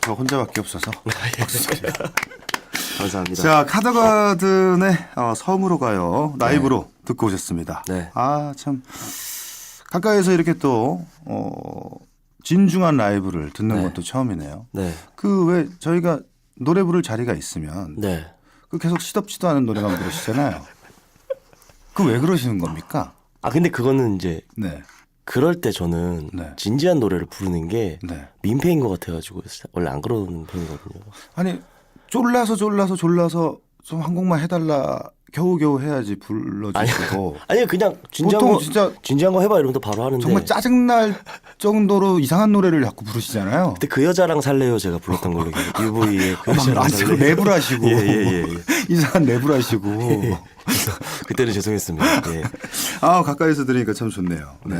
저 혼자밖에 없어서. 감사합니다. 자, 카더가든의 어, 섬으로 가요. 라이브로 듣고 오셨습니다. 네. 아, 참. 가까이서 이렇게 또, 어, 진중한 라이브를 듣는 네. 것도 처음이네요. 네, 그 왜 저희가 노래 부를 자리가 있으면 네. 그 계속 시덥지도 않은 노래만 부르시잖아요. 그 왜 그러시는 겁니까? 아 근데 그거는 이제 네. 그럴 때 저는 네. 진지한 노래를 부르는 게 네. 민폐인 것 같아가지고 원래 안 그러는 편이거든요. 아니, 졸라서 졸라서 졸라서 좀 한 곡만 해달라 겨우겨우 해야지 불러주시고. 아니 그냥 진지한 보통 거 진짜 진지한 거 해봐 이러면 또 바로 하는데. 정말 짜증날 정도로 이상한 노래를 자꾸 부르시잖아요. 그때 그 여자랑 살래요 제가 불렀던 걸로. UV의 그 여자랑 아, 자꾸 살래요. 랩을 하시고 예, 예, 예, 예. 이상한 랩을 하시고 그때는 죄송했습니다. 예. 아 가까이서 들으니까 참 좋네요. 네.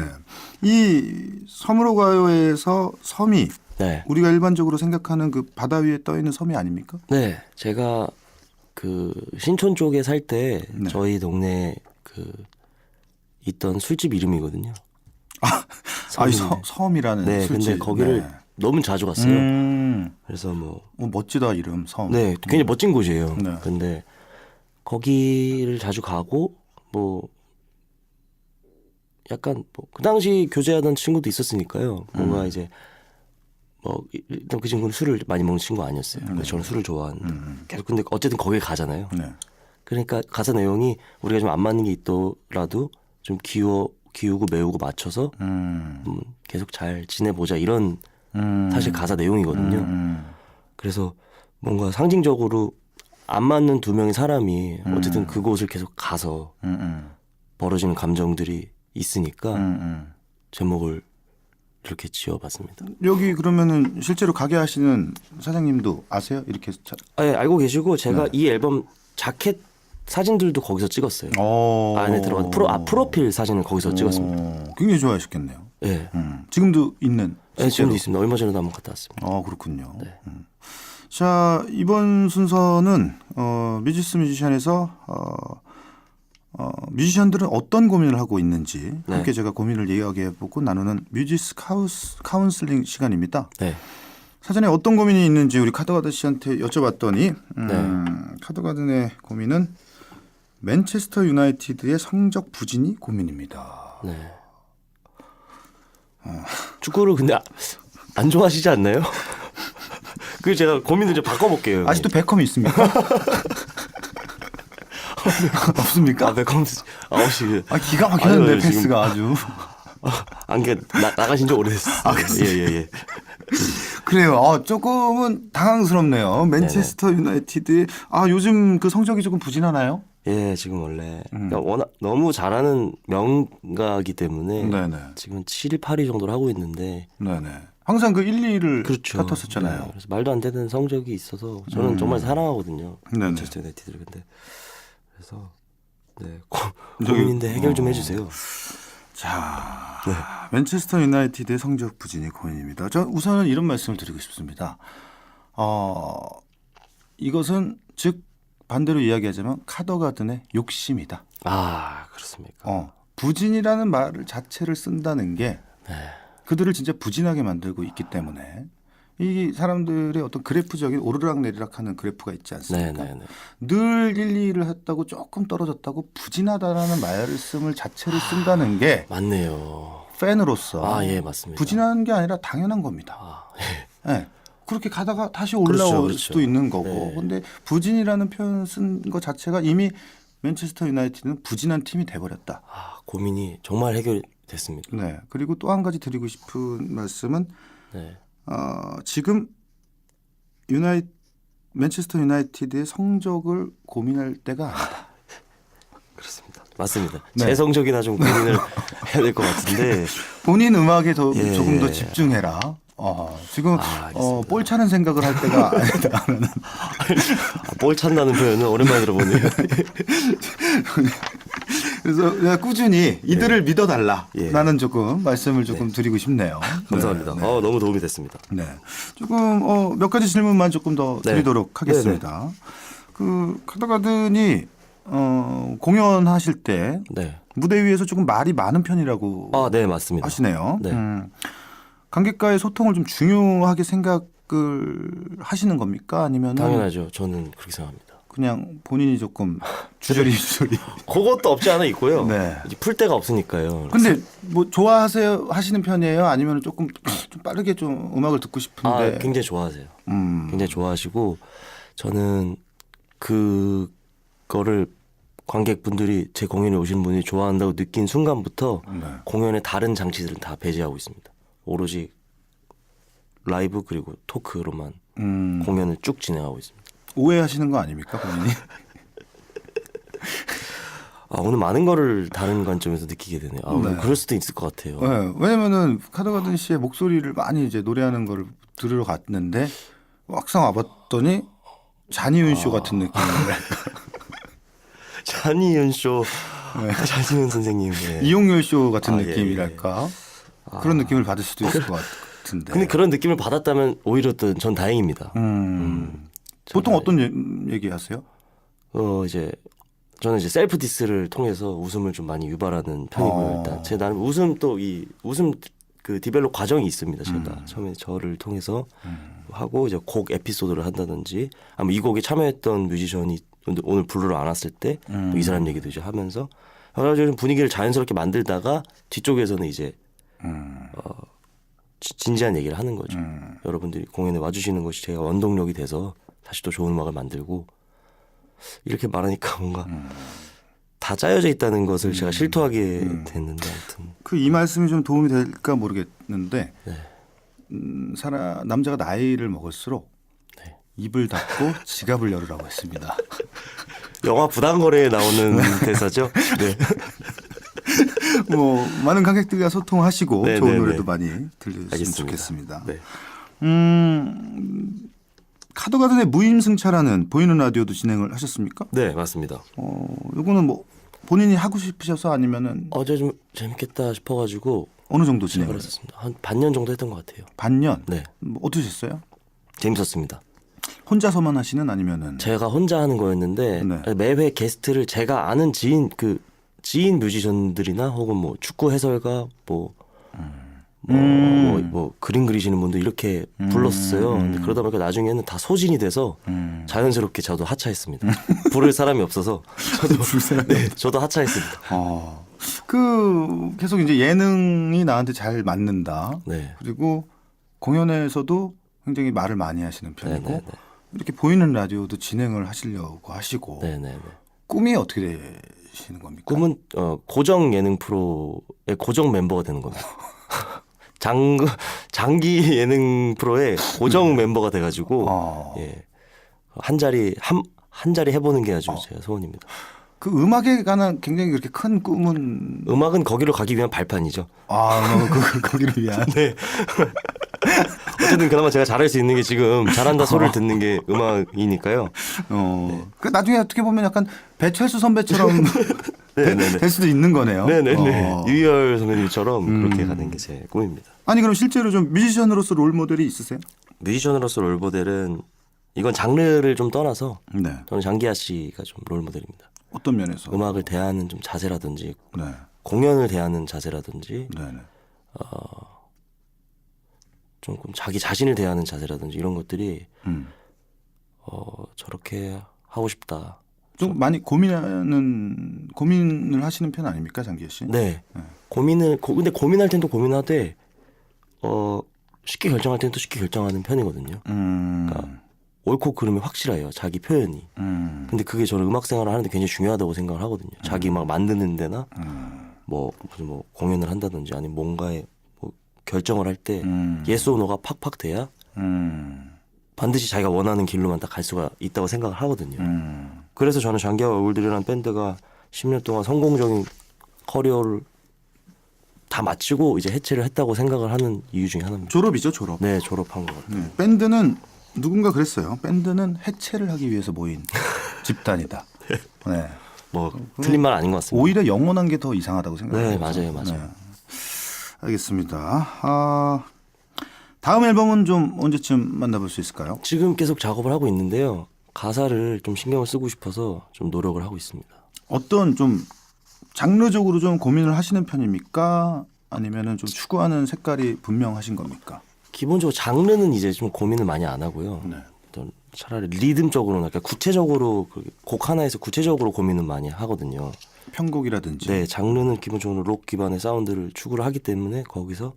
이 섬으로 가요에서 섬이 네. 우리가 일반적으로 생각하는 그 바다 위에 떠 있는 섬이 아닙니까? 네, 제가 그 신촌 쪽에 살 때 네. 저희 동네 그 있던 술집 이름이거든요. 아이 섬인데. 섬- 섬이라는 네, 술집. 근데 거기를 네. 너무 자주 갔어요. 음, 그래서 뭐 어, 멋지다 이름 섬. 네, 굉장히 멋진 곳이에요. 네. 근데 거기를 자주 가고 뭐 약간 뭐 그 당시 교제하던 친구도 있었으니까요. 뭔가 음. 이제 뭐 일단 그 친구는 술을 많이 먹는 친구 아니었어요. 그래서 저는 술을 좋아하는데 음. 계속 근데 어쨌든 거길 가잖아요. 네. 그러니까 가사 내용이 우리가 좀 안 맞는 게 있더라도 좀 기워 기우고 매우고 맞춰서 음. 음, 계속 잘 지내보자 이런 음. 사실 가사 내용이거든요. 음. 그래서 뭔가 상징적으로 안 맞는 두 명의 사람이 어쨌든 그곳을 계속 가서 음. 음. 벌어지는 감정들이 있으니까 음. 음. 제목을 이렇게 지어봤습니다. 여기 그러면은 실제로 가게 하시는 사장님도 아세요? 이렇게 자... 아, 예, 알고 계시고 제가 네. 이 앨범 자켓 사진들도 거기서 찍었어요. 어... 안에 들어가 프로 아, 프로필 사진을 거기서 찍었습니다. 어, 굉장히 좋아하셨겠네요. 예. 음. 지금도 있는. 네? 지금도 있습니다. 얼마 전에도 한번 갔다 왔습니다. 어 그렇군요. 네. 음. 자 이번 순서는 어, 뮤지스 뮤지션에서 어, 어, 뮤지션들은 어떤 고민을 하고 있는지 네. 함께 제가 고민을 이야기해보고 나누는 뮤지스 카우스, 카운슬링 시간입니다. 네. 사전에 어떤 고민이 있는지 우리 카드가드 씨한테 여쭤봤더니 음, 네. 카드가든의 고민은 맨체스터 유나이티드의 성적 부진이 고민입니다. 네. 축구를 근데 아- 안 좋아하시지 않나요? 그 제가 고민을 좀 바꿔볼게요. 아직도 베컴이 있습니까? 없습니까? 아, 베컴 아 혹시 그- 아 기가 막히는데 지금- 패스가 아주 안개 나, 나가신 지 오래됐어요. 아, 예 예 예. 그래요. 어, 조금은 당황스럽네요. 맨체스터 유나이티드 아 요즘 그 성적이 조금 부진하나요? 예, 지금 원래 음. 그러니까 워낙 너무 잘하는 명가기 때문에 네네. 지금 7위, 8위 정도를 하고 있는데 네네. 항상 그 1, 2를 그렇죠. 다퉜었잖아요. 네, 그래서 말도 안 되는 성적이 있어서 저는 정말 사랑하거든요. 음. 네네. 맨체스터 유나이티드를 근데 그래서 네 고, 고민인데 해결 좀 어. 해주세요. 자, 네. 맨체스터 유나이티드의 성적 부진이 고민입니다. 저 우선은 이런 말씀을 드리고 싶습니다. 어, 이것은 즉 반대로 이야기하자면 카더가든의 욕심이다. 아 그렇습니까? 어, 부진이라는 말을 자체를 쓴다는 게 네. 그들을 진짜 부진하게 만들고 있기 때문에 이 사람들의 어떤 그래프적인 오르락 내리락하는 그래프가 있지 않습니까? 네네네. 늘 1, 2를 했다고 조금 떨어졌다고 부진하다라는 말씀을 자체를 쓴다는 게 맞네요. 팬으로서 아 예 맞습니다. 부진한 게 아니라 당연한 겁니다. 아, 예. 예. 그렇게 가다가 다시 올라올 그렇죠, 그렇죠. 수도 있는 거고. 네. 근데 부진이라는 표현 쓴 것 자체가 이미 맨체스터 유나이티드는 부진한 팀이 돼버렸다. 아 고민이 정말 해결됐습니다. 네. 그리고 또 한 가지 드리고 싶은 말씀은 네. 어, 지금 유나이 맨체스터 유나이티드의 성적을 고민할 때가 아니다. 그렇습니다. 맞습니다. 네. 제 성적이나 좀 고민을 해야 될 것 같은데 본인 음악에 더 예. 조금 더 집중해라. 어, 지금 아. 어, 볼 차는 생각을 할 때가 아니다. 아, 볼 찬다는 표현은 오랜만에 들어보네요. 그래서 내가 꾸준히 이들을 믿어달라라는 예. 조금 말씀을 조금 드리고 싶네요. 감사합니다. 네, 네. 어, 너무 도움이 됐습니다. 네. 조금 어, 몇 가지 질문만 조금 더 네. 드리도록 하겠습니다. 그 카더가든이 어, 공연하실 때 네. 무대 위에서 조금 말이 많은 편이라고 아, 네, 맞습니다. 하시네요. 네. 음, 관객과의 소통을 좀 중요하게 생각을 하시는 겁니까? 아니면 당연하죠. 저는 그렇게 생각합니다. 그냥 본인이 조금 주저리 주저리. 그것도 없지 않아 있고요. 네. 이제 풀 데가 없으니까요. 근데 뭐 좋아하세요 하시는 편이에요? 아니면 조금 좀 빠르게 좀 음악을 듣고 아, 싶은데. 굉장히 좋아하세요. 음. 굉장히 좋아하시고 저는 그거를 관객분들이 제 공연에 오시는 분이 좋아한다고 느낀 순간부터 네. 공연의 다른 장치들은 다 배제하고 있습니다. 오로지 라이브 그리고 토크로만 음, 공연을 쭉 진행하고 있습니다. 오해하시는 거 아닙니까 본인이? 아, 오늘 많은 거를 다른 관점에서 느끼게 되네요. 아, 오늘 네. 그럴 수도 있을 것 같아요. 네, 왜냐면은 카더가든 씨의 목소리를 많이 이제 노래하는 거를 들으러 갔는데 막상 와봤더니 잔이윤 쇼 같은 느낌인데 잔이윤 쇼, 잔이윤 선생님. 네. 이용열 쇼 같은 아, 예, 느낌이랄까 그런 느낌을 받을 수도 있을 것 같은데. 근데 그런 느낌을 받았다면 오히려 또 전 다행입니다. 음, 보통 어떤 얘- 얘기 하세요? 어 이제 저는 이제 셀프 디스를 통해서 웃음을 좀 많이 유발하는 편이고요. 어. 일단 제 나름 웃음 또 이 웃음 그 디벨롭 과정이 있습니다. 제가 음. 처음에 저를 통해서 하고 이제 곡 에피소드를 한다든지 아니면 이 곡에 참여했던 뮤지션이 오늘- 부르러 안 왔을 때또 음. 이 사람 얘기도 이제 하면서 여러 가지 좀 분위기를 자연스럽게 만들다가 뒤쪽에서는 이제 음, 지- 진지한 얘기를 하는 거죠. 음. 여러분들이 공연에 와주시는 것이 제가 원동력이 돼서 다시 또 좋은 음악을 만들고 이렇게 말하니까 뭔가 음. 다 짜여져 있다는 것을 제가 실토하게 됐는데 하여튼 그 이 말씀이 좀 도움이 될까 모르겠는데 네. 음, 사람 남자가 나이를 먹을수록 네. 입을 닫고 지갑을 열으라고 했습니다. 영화 부당거래에 나오는 대사죠. 네. 뭐 많은 관객들과 소통하시고 네, 좋은 네, 노래도 네. 많이 들려주시면 알겠습니다. 좋겠습니다. 네. 음, 카더가든의 무임승차라는 보이는 라디오도 진행을 하셨습니까? 네, 맞습니다. 어, 이거는 뭐 본인이 하고 싶으셔서 아니면은 어제 좀 재밌겠다 싶어가지고 어느 정도 진행을 했었습니다. 한 반년 정도 했던 것 같아요. 반년. 네, 뭐 어떠셨어요? 재밌었습니다. 혼자서만 하시는 아니면은 제가 혼자 하는 거였는데 네. 매회 게스트를 제가 아는 지인 그 지인 뮤지션들이나 혹은 뭐 축구 해설가 뭐 뭐, 음. 뭐, 뭐 그림 그리시는 분들 이렇게 불렀어요. 근데 그러다 보니까 나중에는 다 소진이 돼서 음. 자연스럽게 저도 하차했습니다. 부를 사람이 없어서 저도 네, 저도 하차했습니다. 어, 그 계속 이제 예능이 나한테 잘 맞는다. 네. 그리고 공연에서도 굉장히 말을 많이 하시는 네, 편이고 네, 네. 이렇게 보이는 라디오도 진행을 하시려고 하시고 네, 네, 네. 꿈이 어떻게 되시는 겁니까? 꿈은 어, 고정 예능 프로의 고정 멤버가 되는 겁니다. 장 장기 예능 프로의 고정 멤버가 돼가지고 어, 예. 한 자리 한, 한 자리 해보는 게 아주 제 소원입니다. 그 음악에 관한 굉장히 그렇게 큰 꿈은 음악은 거기로 가기 위한 발판이죠. 아 음악은 그, 거기를 위한 네. 어쨌든 그나마 제가 잘할 수 있는 게 지금 잘한다 소리를 듣는 게 음악이니까요. 어, 그 나중에 어떻게 보면 약간 배철수 선배처럼 네, 네, 네. 될 수도 있는 거네요. 네네네. 어. 유희열 선배님처럼 음. 그렇게 가는 게 제 꿈입니다. 아니 그럼 실제로 좀 뮤지션으로서 롤 모델이 있으세요? 뮤지션으로서 롤 모델은 이건 장르를 좀 떠나서 네. 저는 장기하 씨가 좀 롤 모델입니다. 어떤 면에서? 음악을 대하는 좀 자세라든지 네. 공연을 대하는 자세라든지 네. 네. 조금 자기 자신을 대하는 자세라든지 이런 것들이 음. 어 저렇게 하고 싶다. 좀 많이 고민하는 고민을 하시는 편 아닙니까 장기하 씨? 네. 고민을 고, 근데 고민할 땐 또 고민하되 어 쉽게 결정할 땐 또 쉽게 결정하는 편이거든요. 음. 그러니까 옳고 그름이 확실해요. 자기 표현이. 음. 근데 그게 저는 음악 생활을 하는데 굉장히 중요하다고 생각을 하거든요. 자기 음악 만드는 데나 음. 뭐 무슨 뭐 공연을 한다든지 아니면 뭔가에 뭐 결정을 할때 음. 예스 오노가 팍팍 돼야 음. 반드시 자기가 원하는 길로만 딱 갈 수가 있다고 생각을 하거든요. 음. 그래서 저는 장기하 얼굴들이라는 밴드가 10년 동안 성공적인 커리어를 다 마치고 이제 해체를 했다고 생각을 하는 이유 중에 하나입니다. 졸업이죠 졸업. 네, 졸업한 것 같아요. 네. 밴드는 누군가 그랬어요. 밴드는 해체를 하기 위해서 모인 집단이다. 네. 뭐 틀린 말 아닌 것 같습니다. 오히려 영원한 게 더 이상하다고 생각해요. 네, 맞아요, 맞아요. 알겠습니다. 아, 다음 앨범은 좀 언제쯤 만나볼 수 있을까요? 지금 계속 작업을 하고 있는데요. 가사를 좀 신경을 쓰고 싶어서 좀 노력을 하고 있습니다. 어떤 좀 장르적으로 좀 고민을 하시는 편입니까? 아니면은 좀 추구하는 색깔이 분명하신 겁니까? 기본적으로 장르는 이제 좀 고민을 많이 안 하고요. 네. 어떤 차라리 리듬적으로나 그러니까 구체적으로 그 곡 하나에서 구체적으로 고민을 많이 하거든요. 편곡이라든지. 네, 장르는 기본적으로 록 기반의 사운드를 추구를 하기 때문에 거기서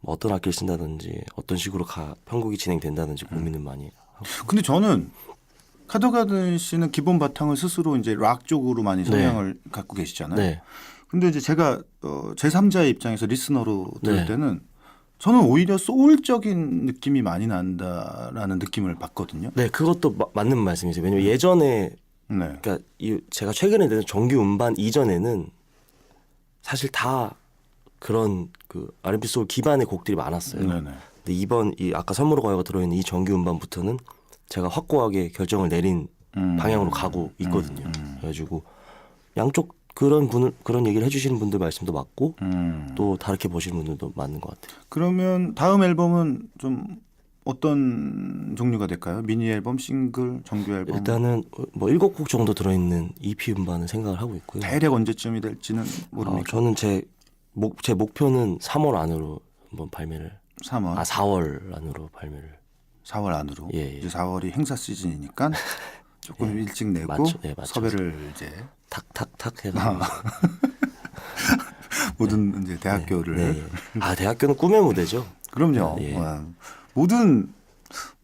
뭐 어떤 악기를 쓴다든지 어떤 식으로 가, 편곡이 진행된다든지 고민을 많이 하고 근데 저는 카더가든 씨는 기본 바탕을 스스로 이제 락 쪽으로 많이 성향을 갖고 계시잖아요. 네. 근데 이제 제가 어, 제3자의 입장에서 리스너로 들을 네. 때는 저는 오히려 소울적인 느낌이 많이 난다라는 느낌을 받거든요. 네, 그것도 마- 맞는 말씀이세요. 왜냐면 예전에 네. 그러니까 이 제가 최근에 낸 정규 음반 이전에는 사실 다 그런 그 R&B 소울 기반의 곡들이 많았어요. 네네. 근데 이번 이 아까 선물로 가요가 들어있는 이 정규 음반부터는 제가 확고하게 결정을 내린 음. 방향으로 가고 있거든요. 그래가지고 양쪽 그런 분을 그런 얘기를 해주시는 분들 말씀도 맞고 음. 또 다르게 보시는 분들도 맞는 것 같아요. 그러면 다음 앨범은 좀 어떤 종류가 될까요? 미니 앨범, 싱글, 정규 앨범? 일단은 뭐 일곱 곡 정도 들어있는 EP 음반을 생각을 하고 있고요. 대략 언제쯤이 될지는 아, 모릅니까? 저는 제 목 제 목표는 3월 안으로 한번 발매를 3월, 아 4월 안으로 발매를 4월 안으로. 예, 예. 이제 4월이 행사 시즌이니까 조금 일찍 내고 맞죠. 예. 섭외를 이제 탁탁탁 해가지고 모든 이제 대학교를 네, 예. 아 대학교는 꿈의 무대죠. 그럼요. 예. 와, 모든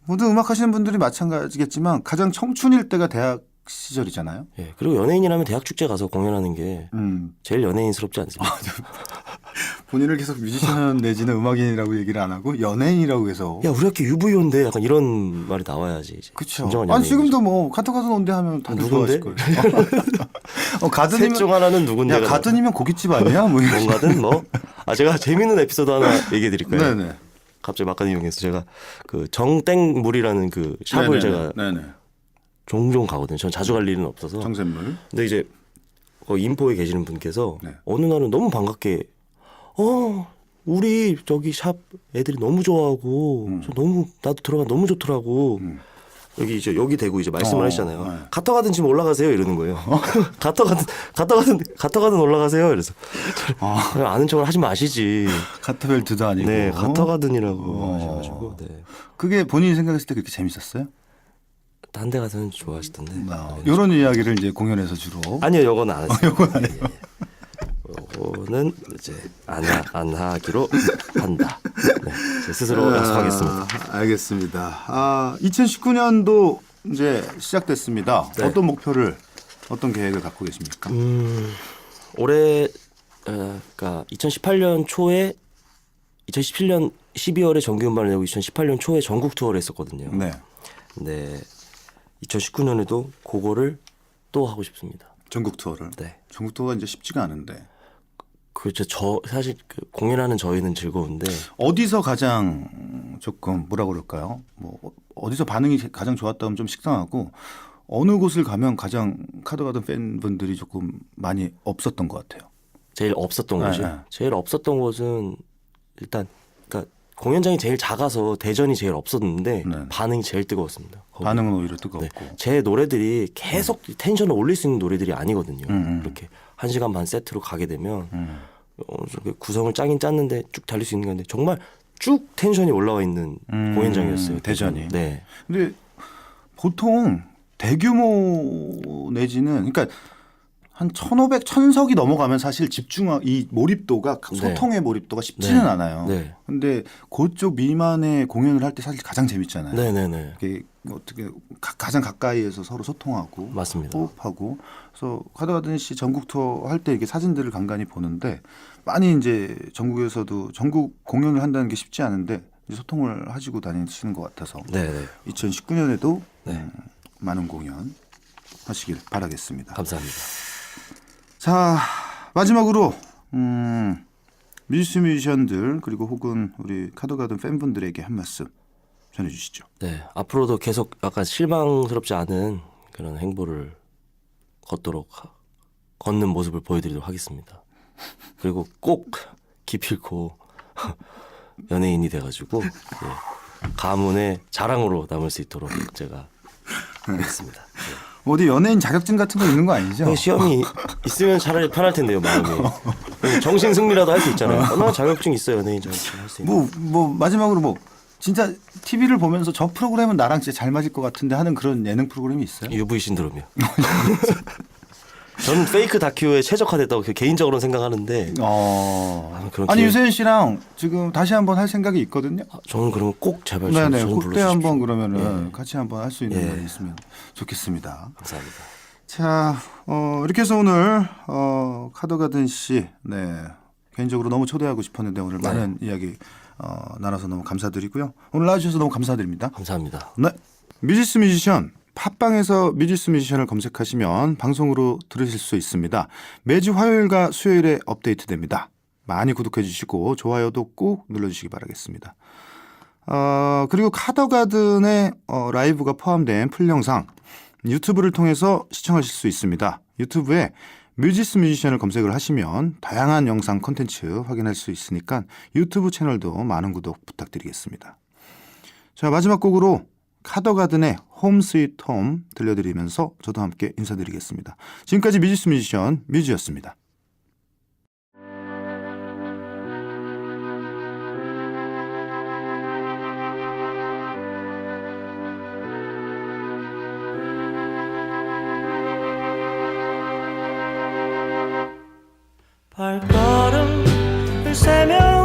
모든 음악 하시는 분들이 마찬가지겠지만 가장 청춘일 때가 대학 시절이잖아요. 예 그리고 연예인이라면 대학 축제 가서 공연하는 게 음, 제일 연예인스럽지 않습니까? 본인을 계속 뮤지션 내지는 음악인이라고 얘기를 안 하고 연예인이라고 해서 야 우리 학교 UVO인데 약간 이런 말이 나와야지 이제. 그렇죠. 진정한 아니 연예인. 지금도 뭐 카터 가든 온대 하면 다들 누군데? 좋아하실. 어, 가든이면 셋중 하나는 야 누군데가 가든이면 고깃집 아니야? 뭐 이런. 뭔가든 뭐. 아 제가 재밌는 에피소드 하나 얘기해 드릴까요? 네네. 갑자기 막간 이용해서 제가 그 정땡물이라는 그 샵을 네네네. 제가 네네. 종종 가거든요. 전 자주 갈 일은 없어서. 정샘물. 근데 이제 거 인포에 계시는 분께서 네. 어느 날은 너무 반갑게 어 우리 저기 샵 애들이 너무 좋아하고 저 너무 나도 들어가 너무 좋더라고. 음. 여기 이제 여기 대고 이제 말씀을 어, 하시잖아요. 네. 갔다 가든 지금 올라가세요 이러는 거예요. 갔다 가든 갔다 가든 갔다 가든 올라가세요. 그래서 아. 아는 척을 하지 마시지. 가타벨트도 아니고. 네, 갔다 가든이라고 어. 하셔가지고 네. 그게 본인이 생각했을 때 그렇게 재밌었어요? 딴 데 가서는 좋아하시던데. 이런 이야기를 이제 공연에서 주로. 아니요, 요건 안 했어요. 요건 안 해요. 요거는 이제 안, 하, 안 하기로 한다. 네, 제 스스로 약속하겠습니다. 아, 알겠습니다. 아, 2019년도 이제 시작됐습니다. 네. 어떤 목표를 어떤 계획을 갖고 계십니까? 음, 올해 어, 그러니까 2018년 초에 2017년 12월에 정규 음반을 내고 2018년 초에 전국 투어를 했었거든요. 네. 근데 2019년에도 그거를 또 하고 싶습니다. 전국 투어를. 네. 전국 투어가 이제 쉽지가 않은데. 그렇죠. 저 사실 그 공연하는 저희는 즐거운데 어디서 가장 조금 뭐라 그럴까요? 뭐 어디서 반응이 가장 좋았다면 좀 식상하고 어느 곳을 가면 가장 카드가든 팬분들이 조금 많이 없었던 것 같아요. 제일 없었던 네, 곳이 네. 제일 없었던 곳은 일단 그러니까 공연장이 제일 작아서 대전이 제일 없었는데 네. 반응이 제일 뜨거웠습니다. 거기. 반응은 오히려 네. 뜨겁고. 제 노래들이 계속 텐션을 올릴 수 있는 노래들이 아니거든요. 음, 음. 이렇게 한 시간 반 세트로 가게 되면 음. 어, 저기 구성을 짜긴 짰는데 쭉 달릴 수 있는 건데 정말 쭉 텐션이 올라와 있는 음, 공연장이었어요. 대전이. 네. 근데 보통 대규모 내지는 그러니까 한 1,500, 1,000석이 넘어가면 사실 집중하 이 몰입도가 네. 소통의 몰입도가 쉽지는 네. 않아요. 네. 근데 그쪽 미만의 공연을 할 때 사실 가장 재밌잖아요. 네, 네, 네. 이게 어떻게 가, 가장 가까이에서 서로 소통하고 맞습니다. 호흡하고 그래서 카드가든 씨 전국 투어 할 때 이게 사진들을 간간히 보는데 많이 이제 전국에서도 전국 공연을 한다는 게 쉽지 않은데 소통을 하시고 다니시는 것 같아서 네, 네. 2019년에도 네. 음, 많은 공연 하시길 바라겠습니다. 감사합니다. 자 마지막으로 음, 뮤지스 뮤지션들 그리고 혹은 우리 카드가든 팬분들에게 한 말씀 전해주시죠. 네, 앞으로도 계속 약간 실망스럽지 않은 그런 행보를 걷도록 하- 걷는 모습을 보여드리도록 하겠습니다. 그리고 꼭 기필코 연예인이 돼가지고 예, 가문의 자랑으로 남을 수 있도록 제가 하겠습니다. 네. 어디 연예인 자격증 같은 거 있는 거 아니죠? 그 시험이 있으면 차라리 편할 텐데요 마음이. 정신 승리라도 할 수 있잖아요. 어, 나 자격증 있어 연예인 자격증 할 수 있는. 뭐, 뭐 마지막으로 뭐 진짜 TV를 보면서 저 프로그램은 나랑 진짜 잘 맞을 것 같은데 하는 그런 예능 프로그램이 있어요? UV 신드롬이요. 저는 페이크 다큐에 최적화됐다고 개인적으로는 생각하는데 어. 아, 아니 기회- 유세윤 씨랑 지금 다시 한번 할 생각이 있거든요. 아, 저는 그러면 꼭 제발 저- 네네. 그때. 한번 그러면은 같이 한번 할 수 있는 예. 날이 있으면 좋겠습니다. 감사합니다. 자, 어, 이렇게 해서 오늘 어, 카더가든 씨, 네 개인적으로 너무 초대하고 싶었는데 오늘 많은 이야기 어, 나눠서 너무 감사드리고요. 오늘 나와주셔서 너무 감사드립니다. 감사합니다. 네, 뮤지스 뮤지션 팟빵에서 뮤지스 뮤지션을 검색하시면 방송으로 들으실 수 있습니다. 매주 화요일과 수요일에 업데이트됩니다. 많이 구독해 주시고 좋아요도 꼭 눌러주시기 바라겠습니다. 어, 그리고 카더가든의 어, 라이브가 포함된 풀 영상 유튜브를 통해서 시청하실 수 있습니다. 유튜브에 뮤지스 뮤지션을 검색을 하시면 다양한 영상 콘텐츠 확인할 수 있으니까 유튜브 채널도 많은 구독 부탁드리겠습니다. 자 마지막 곡으로 카더가든의 홈 스위트 홈 들려드리면서 저도 함께 인사드리겠습니다. 지금까지 뮤지스 뮤지션 뮤지였습니다. 발걸음을 세며